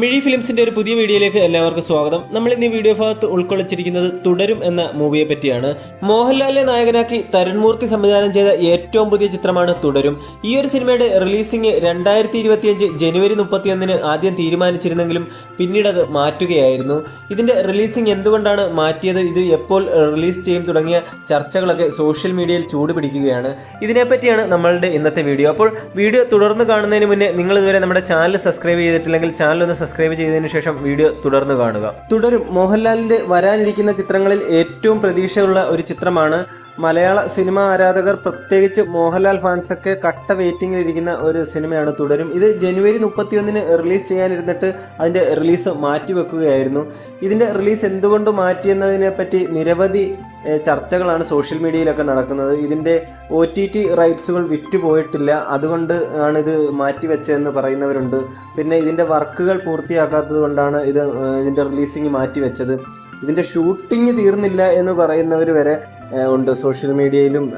മിഴി ഫിലിംസിന്റെ ഒരു പുതിയ വീഡിയോയിലേക്ക് എല്ലാവർക്കും സ്വാഗതം. നമ്മൾ ഇന്ന് വീഡിയോ ഭാഗത്ത് ഉൾക്കൊള്ളിച്ചിരിക്കുന്നത് തുടരും എന്ന മൂവിയെ പറ്റിയാണ്. മോഹൻലാലിനെ നായകനാക്കി തരുൺമൂർത്തി സംവിധാനം ചെയ്ത ഏറ്റവും പുതിയ ചിത്രമാണ് തുടരും. ഈ ഒരു സിനിമയുടെ റിലീസിംഗ് രണ്ടായിരത്തി ഇരുപത്തിയഞ്ച് ജനുവരി മുപ്പത്തിയൊന്നിന് ആദ്യം തീരുമാനിച്ചിരുന്നെങ്കിലും പിന്നീട് അത് മാറ്റുകയായിരുന്നു. ഇതിന്റെ റിലീസിംഗ് എന്തുകൊണ്ടാണ് മാറ്റിയത്? ഇത് എപ്പോൾ റിലീസ് ചെയ്യും തുടങ്ങിയ ചർച്ചകളൊക്കെ സോഷ്യൽ മീഡിയയിൽ ചൂടുപിടിക്കുകയാണ്. ഇതിനെപ്പറ്റിയാണ് നമ്മളുടെ ഇന്നത്തെ വീഡിയോ. അപ്പോൾ വീഡിയോ തുടർന്ന് കാണുന്നതിന് മുന്നേ നിങ്ങൾ ഇതുവരെ നമ്മുടെ ചാനൽ സബ്സ്ക്രൈബ് ചെയ്തിട്ടില്ലെങ്കിൽ ചാനൽ ഒന്ന് സബ്സ്ക്രൈബ് ചെയ്തതിനു ശേഷം വീഡിയോ തുടർന്ന് കാണുക. തുടരും. മോഹൻലാലിന്റെ വരാനിരിക്കുന്ന ചിത്രങ്ങളിൽ ഏറ്റവും പ്രതീക്ഷയുള്ള ഒരു ചിത്രമാണ് മലയാള സിനിമ ആരാധകർ പ്രത്യേകിച്ച് മോഹൻലാൽ ഫാൻസൊക്കെ കട്ട വെയിറ്റിംഗിൽ ഇരിക്കുന്ന ഒരു സിനിമയാണ് തുടരും. ഇത് ജനുവരി മുപ്പത്തിയൊന്നിന് റിലീസ് ചെയ്യാനിരുന്നിട്ട് അതിന്റെ റിലീസ് മാറ്റിവെക്കുകയായിരുന്നു. ഇതിന്റെ റിലീസ് എന്തുകൊണ്ട് മാറ്റിയെന്നതിനെ പറ്റി നിരവധി ചർച്ചകളാണ് സോഷ്യൽ മീഡിയയിലൊക്കെ നടക്കുന്നത്. ഇതിന്റെ ഒ ടി ടി റൈറ്റ്സുകൾ വിറ്റുപോയിട്ടില്ല. അതുകൊണ്ട് ആണ് ഇത് മാറ്റിവെച്ചതെന്ന് പറയുന്നവരുണ്ട്. പിന്നെ ഇതിന്റെ വർക്കുകൾ പൂർത്തിയാക്കാത്തത് കൊണ്ടാണ് ഇത് ഇതിന്റെ റിലീസിങ് മാറ്റിവെച്ചത്. ഇതിന്റെ ഷൂട്ടിംഗ് തീർന്നില്ല എന്ന് പറയുന്നവർ വരെ ഉണ്ട്. സോഷ്യൽ മീഡിയയിലും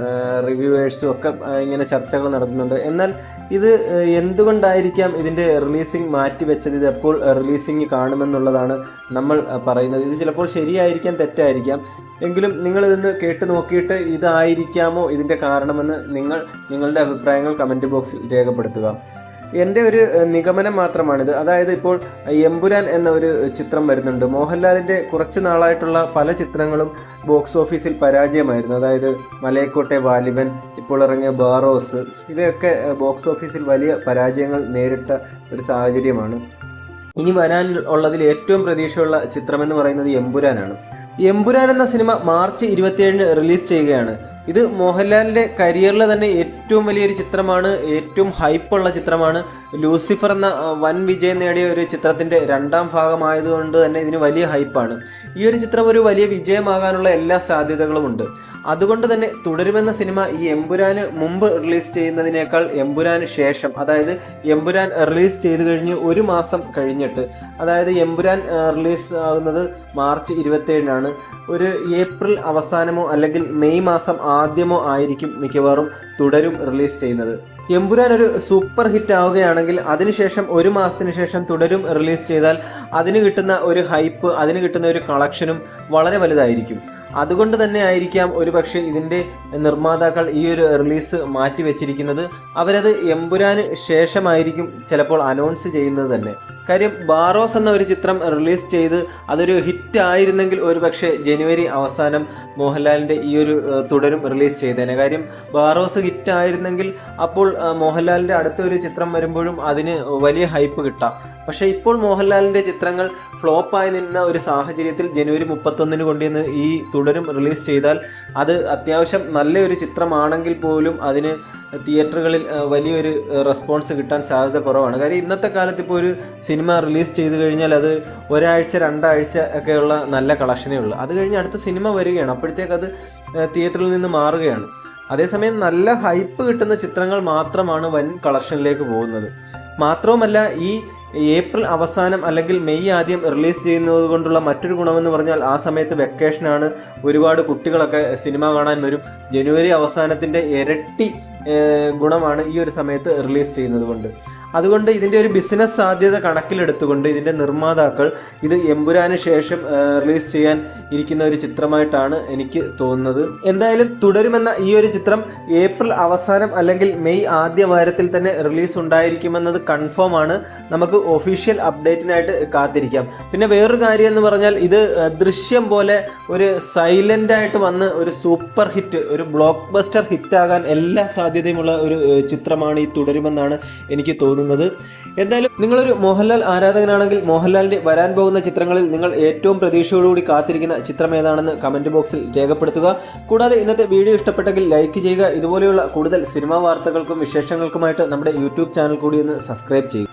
റിവ്യൂവേഴ്സും ഒക്കെ ഇങ്ങനെ ചർച്ചകൾ നടത്തുന്നുണ്ട്. എന്നാൽ ഇത് എന്തുകൊണ്ടായിരിക്കാം ഇതിന്റെ റിലീസിങ് മാറ്റിവെച്ചത് ഇത് എപ്പോൾ റിലീസിങ് കാണുമെന്നുള്ളതാണ് നമ്മൾ പറയുന്നത്. ഇത് ചിലപ്പോൾ ശരിയായിരിക്കാം തെറ്റായിരിക്കാം. എങ്കിലും നിങ്ങളിതൊന്ന് കേട്ട് നോക്കിയിട്ട് ഇതായിരിക്കാമോ ഇതിന്റെ കാരണമെന്ന് നിങ്ങൾ നിങ്ങളുടെ അഭിപ്രായങ്ങൾ കമന്റ് ബോക്സിൽ രേഖപ്പെടുത്തുക. എന്റെ ഒരു നിഗമനം മാത്രമാണിത്. അതായത് ഇപ്പോൾ എമ്പുരാൻ എന്ന ഒരു ചിത്രം വരുന്നുണ്ട്. മോഹൻലാലിന്റെ കുറച്ച് നാളായിട്ടുള്ള പല ചിത്രങ്ങളും ബോക്സ് ഓഫീസിൽ പരാജയമായിരുന്നു. അതായത് മലയക്കോട്ടെ വാലിബൻ ഇപ്പോൾ ഇറങ്ങിയ ബാറോസ് ഇവയൊക്കെ ബോക്സ് ഓഫീസിൽ വലിയ പരാജയങ്ങൾ നേരിട്ട ഒരു സാഹചര്യമാണ്. ഇനി വരാൻ ഉള്ളതിൽ ഏറ്റവും പ്രതീക്ഷയുള്ള ചിത്രമെന്ന് പറയുന്നത് എമ്പുരാനാണ്. എമ്പുരാൻ എന്ന സിനിമ മാർച്ച് ഇരുപത്തിയേഴിന് റിലീസ് ചെയ്യുകയാണ്. ഇത് മോഹൻലാലിന്റെ കരിയറിലെ തന്നെ ഏറ്റവും വലിയൊരു ചിത്രമാണ് ഏറ്റവും ഹൈപ്പുള്ള ചിത്രമാണ്. ലൂസിഫർ എന്ന വൻ വിജയം നേടിയ ഒരു ചിത്രത്തിന്റെ രണ്ടാം ഭാഗമായതുകൊണ്ട് തന്നെ ഇതിന് വലിയ ഹൈപ്പാണ്. ഈ ഒരു ചിത്രം ഒരു വലിയ വിജയമാകാനുള്ള എല്ലാ സാധ്യതകളും ഉണ്ട്. അതുകൊണ്ട് തന്നെ തുടരുമെന്ന സിനിമ ഈ എമ്പുരാന് മുമ്പ് റിലീസ് ചെയ്യുന്നതിനേക്കാൾ എമ്പുരാന് ശേഷം അതായത് എമ്പുരാൻ റിലീസ് ചെയ്ത് കഴിഞ്ഞ് ഒരു മാസം കഴിഞ്ഞിട്ട് അതായത് എമ്പുരാൻ റിലീസ് ആകുന്നത് മാർച്ച് ഇരുപത്തേഴിനാണ് ഒരു ഏപ്രിൽ അവസാനമോ അല്ലെങ്കിൽ മെയ് മാസം ആദ്യമോ ആയിരിക്കും മിക്കവാറും തുടരും റിലീസ് ചെയ്യുന്നത്. എമ്പുരാൻ ഒരു സൂപ്പർ ഹിറ്റ് ആവുകയാണെങ്കിൽ അതിനുശേഷം ഒരു മാസത്തിന് ശേഷം തുടരും റിലീസ് ചെയ്താൽ അതിന് കിട്ടുന്ന ഒരു ഹൈപ്പ് അതിന് കിട്ടുന്ന ഒരു കളക്ഷനും വളരെ വലുതായിരിക്കും. അതുകൊണ്ട് തന്നെ ആയിരിക്കാം ഒരു പക്ഷേ ഇതിന്റെ നിർമ്മാതാക്കൾ ഈ ഒരു റിലീസ് മാറ്റി വെച്ചിരിക്കുന്നത്. അവരത് എമ്പുരാന് ശേഷമായിരിക്കും ചിലപ്പോൾ അനൗൺസ് ചെയ്യുന്നത് തന്നെ. കാര്യം ബാറോസ് എന്ന ഒരു ചിത്രം റിലീസ് ചെയ്ത് അതൊരു ഹിറ്റ് ആയിരുന്നെങ്കിൽ ഒരുപക്ഷേ ജനുവരി അവസാനം മോഹൻലാലിന്റെ ഈ ഒരു തുടരും റിലീസ് ചെയ്തേനെ. കാര്യം ബാറോസ് ഹിറ്റ് ആയിരുന്നെങ്കിൽ അപ്പോൾ മോഹൻലാലിന്റെ അടുത്ത ഒരു ചിത്രം വരുമ്പോഴും അതിന് വലിയ ഹൈപ്പ് കിട്ടാം. പക്ഷേ ഇപ്പോൾ മോഹൻലാലിന്റെ ചിത്രങ്ങൾ ഫ്ലോപ്പായി നിന്ന ഒരു സാഹചര്യത്തിൽ ജനുവരി മുപ്പത്തൊന്നിന് കൊണ്ടുവന്ന് ഈ തുടരും റിലീസ് ചെയ്താൽ അത് അത്യാവശ്യം നല്ലൊരു ചിത്രമാണെങ്കിൽ പോലും അതിന് തിയേറ്ററുകളിൽ വലിയൊരു റെസ്പോൺസ് കിട്ടാൻ സാധ്യത കുറവാണ്. കാര്യം ഇന്നത്തെ കാലത്ത് ഇപ്പോൾ ഒരു സിനിമ റിലീസ് ചെയ്ത് കഴിഞ്ഞാൽ അത് ഒരാഴ്ച രണ്ടാഴ്ച ഒക്കെയുള്ള നല്ല കളക്ഷനേ ഉള്ളൂ. അത് കഴിഞ്ഞ് അടുത്ത സിനിമ വരികയാണ്. അപ്പോഴത്തേക്ക് അത് തിയേറ്ററിൽ നിന്ന് മാറുകയാണ്. അതേസമയം നല്ല ഹൈപ്പ് കിട്ടുന്ന ചിത്രങ്ങൾ മാത്രമാണ് വൻ കളക്ഷനിലേക്ക് പോകുന്നത്. മാത്രവുമല്ല ഈ ഏപ്രിൽ അവസാനം അല്ലെങ്കിൽ മെയ് ആദ്യം റിലീസ് ചെയ്യുന്നത് കൊണ്ടുള്ള മറ്റൊരു ഗുണമെന്ന് പറഞ്ഞാൽ ആ സമയത്ത് വെക്കേഷനാണ്. ഒരുപാട് കുട്ടികളൊക്കെ സിനിമ കാണാൻ വരും. ജനുവരി അവസാനത്തിന്റെ ഇരട്ടി ഗുണമാണ് ഈ ഒരു സമയത്ത് റിലീസ് ചെയ്യുന്നത് കൊണ്ട്. അതുകൊണ്ട് ഇതിന്റെ ഒരു ബിസിനസ് സാധ്യത കണക്കിലെടുത്തുകൊണ്ട് ഇതിന്റെ നിർമ്മാതാക്കൾ ഇത് എമ്പുരാന് ശേഷം റിലീസ് ചെയ്യാൻ ഇരിക്കുന്ന ഒരു ചിത്രമായിട്ടാണ് എനിക്ക് തോന്നുന്നത്. എന്തായാലും തുടരുമെന്ന ഈ ഒരു ചിത്രം ഏപ്രിൽ അവസാനം അല്ലെങ്കിൽ മെയ് ആദ്യ വാരത്തിൽ തന്നെ റിലീസ് ഉണ്ടായിരിക്കുമെന്നത് കൺഫേം ആണ്. നമുക്ക് ഒഫീഷ്യൽ അപ്ഡേറ്റിനായിട്ട് കാത്തിരിക്കാം. പിന്നെ വേറൊരു കാര്യം എന്ന് പറഞ്ഞാൽ ഇത് ദൃശ്യം പോലെ ഒരു സൈലന്റ് ആയിട്ട് വന്ന് ഒരു സൂപ്പർ ഹിറ്റ് ഒരു ബ്ലോക്ക് ബസ്റ്റർ ഹിറ്റാകാൻ എല്ലാ സാധ്യതയുമുള്ള ഒരു ചിത്രമാണ് ഈ തുടരുമെന്നാണ് എനിക്ക് തോന്നുന്നത്. എന്തായാലും നിങ്ങളൊരു മോഹൻലാൽ ആരാധകനാണെങ്കിൽ മോഹൻലാലിന്റെ വരാൻ പോകുന്ന ചിത്രങ്ങളിൽ നിങ്ങൾ ഏറ്റവും പ്രതീക്ഷയോടുകൂടി കാത്തിരിക്കുന്ന ചിത്രം ഏതാണെന്ന് കമന്റ് ബോക്സിൽ രേഖപ്പെടുത്തുക. കൂടാതെ ഇന്നത്തെ വീഡിയോ ഇഷ്ടപ്പെട്ടെങ്കിൽ ലൈക്ക് ചെയ്യുക. ഇതുപോലെയുള്ള കൂടുതൽ സിനിമാ വാർത്തകൾക്കും വിശേഷങ്ങൾക്കുമായിട്ട് നമ്മുടെ യൂട്യൂബ് ചാനൽ കൂടി ഒന്ന് സബ്സ്ക്രൈബ് ചെയ്യുക.